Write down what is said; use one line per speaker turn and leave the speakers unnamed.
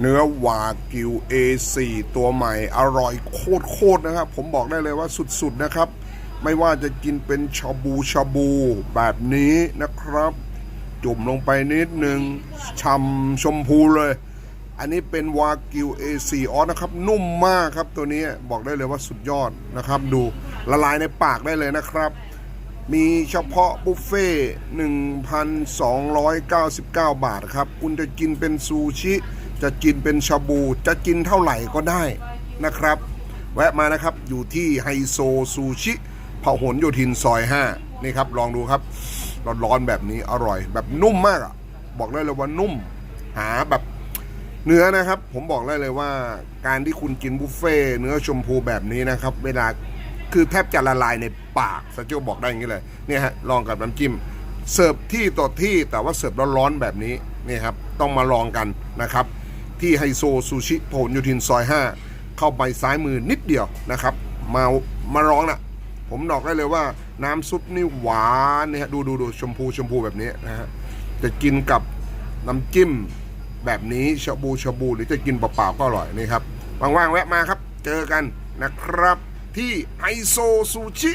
เนื้อวากิว A4 ตัวใหม่อร่อยโคตรๆนะครับ ผมบอกได้เลยว่าสุดๆนะครับ ไม่ว่าจะกินเป็นชาบูชาบูแบบนี้นะครับ จุ่มลงไปนิดนึงช่ำชมพูเลย อันนี้เป็นวากิว A4 ออนะครับ นุ่มมากครับตัวนี้บอกได้เลยว่าสุดยอดนะครับ ดูละลายในปากได้เลยนะครับ มีเฉพาะบุฟเฟ่1,299 บาทครับ คุณจะกินเป็นซูชิ จะกินเป็นชาบูจะกินเท่าไหร่ก็ได้นะครับ แวะมานะครับอยู่ที่ไฮโซซูชิพหลโยธินซอย 5 นี่ครับ ลองดูครับ ร้อนๆแบบนี้อร่อย แบบนุ่มมากอะบอกได้เลยว่านุ่ม หาแบบเนื้อนะครับ ผมบอกได้เลยว่าการที่คุณกินบุฟเฟ่เนื้อชมพูแบบนี้นะครับ เวลาคือแทบจะละลายในปากสจิวบอกได้อย่างนี้เลยเนี่ยฮะลองกับน้ำจิ้มเสิร์ฟที่ต่อที่แต่ว่าเสิร์ฟร้อนๆแบบนี้นี่ครับ ต้องมาลองกันนะครับ ที่ไฮโซซูชิพหลโยธินซอย 5 เข้าไปซ้ายมือนิดเดียวนะครับ มามาลองนะผมบอกได้เลยว่าน้ำซุปนี่หวานเนี่ยฮะดูดูดูชมพูชมพูแบบนี้นะฮะจะกินกับน้ำจิ้มแบบนี้ชาบูชาบูหรือจะกินเปล่าๆก็อร่อยนี่ครับว่างๆแวะมาครับ เจอกันนะครับที่ไอโซซูชิ